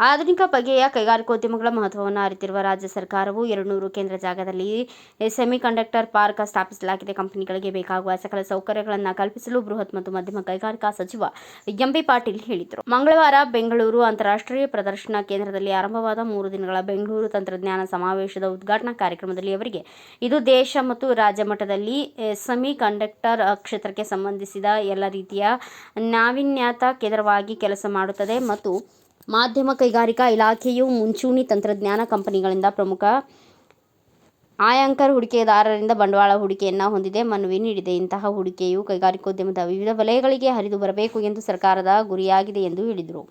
ಆಧುನಿಕ ಬಗೆಯ ಕೈಗಾರಿಕೋದ್ಯಮಗಳ ಮಹತ್ವವನ್ನು ಅರಿತಿರುವ ರಾಜ್ಯ ಸರ್ಕಾರವು ಎರಡುನೂರು ಕೇಂದ್ರ ಜಾಗದಲ್ಲಿ ಸೆಮಿಕಂಡಕ್ಟರ್ ಪಾರ್ಕ್ ಸ್ಥಾಪಿಸಲಾಗಿದೆ. ಕಂಪನಿಗಳಿಗೆ ಬೇಕಾಗುವ ಸಕಲ ಸೌಕರ್ಯಗಳನ್ನು ಕಲ್ಪಿಸಲು ಬೃಹತ್ ಮತ್ತು ಮಧ್ಯಮ ಕೈಗಾರಿಕಾ ಸಚಿವ ಎಂಬಿ ಪಾಟೀಲ್ ಹೇಳಿದರು. ಮಂಗಳವಾರ ಬೆಂಗಳೂರು ಅಂತಾರಾಷ್ಟ್ರೀಯ ಪ್ರದರ್ಶನ ಕೇಂದ್ರದಲ್ಲಿ ಆರಂಭವಾದ ಮೂರು ದಿನಗಳ ಬೆಂಗಳೂರು ತಂತ್ರಜ್ಞಾನ ಸಮಾವೇಶದ ಉದ್ಘಾಟನಾ ಕಾರ್ಯಕ್ರಮದಲ್ಲಿ ಅವರಿಗೆ ಇದು ದೇಶ ಮತ್ತು ರಾಜ್ಯ ಮಟ್ಟದಲ್ಲಿ ಸೆಮಿ ಕಂಡಕ್ಟರ್ ಕ್ಷೇತ್ರಕ್ಕೆ ಸಂಬಂಧಿಸಿದ ಎಲ್ಲ ರೀತಿಯ ನಾವೀನ್ಯತಾ ಕೇಂದ್ರವಾಗಿ ಕೆಲಸ ಮಾಡುತ್ತದೆ ಮತ್ತು ಮಾಧ್ಯಮ ಕೈಗಾರಿಕಾ ಇಲಾಖೆಯು ಮುಂಚೂಣಿ ತಂತ್ರಜ್ಞಾನ ಕಂಪನಿಗಳಿಂದ ಪ್ರಮುಖ ಆಯಾಂಕರ್ ಹೂಡಿಕೆದಾರರಿಂದ ಬಂಡವಾಳ ಹೂಡಿಕೆಯನ್ನು ಹೊಂದಿದೆ. ಮನವಿ ನೀಡಿದೆ. ಇಂತಹ ಹೂಡಿಕೆಯು ಕೈಗಾರಿಕೋದ್ಯಮದ ವಿವಿಧ ವಲಯಗಳಿಗೆ ಹರಿದು ಬರಬೇಕು ಎಂದು ಸರ್ಕಾರದ ಗುರಿಯಾಗಿದೆ ಎಂದು ಹೇಳಿದರು.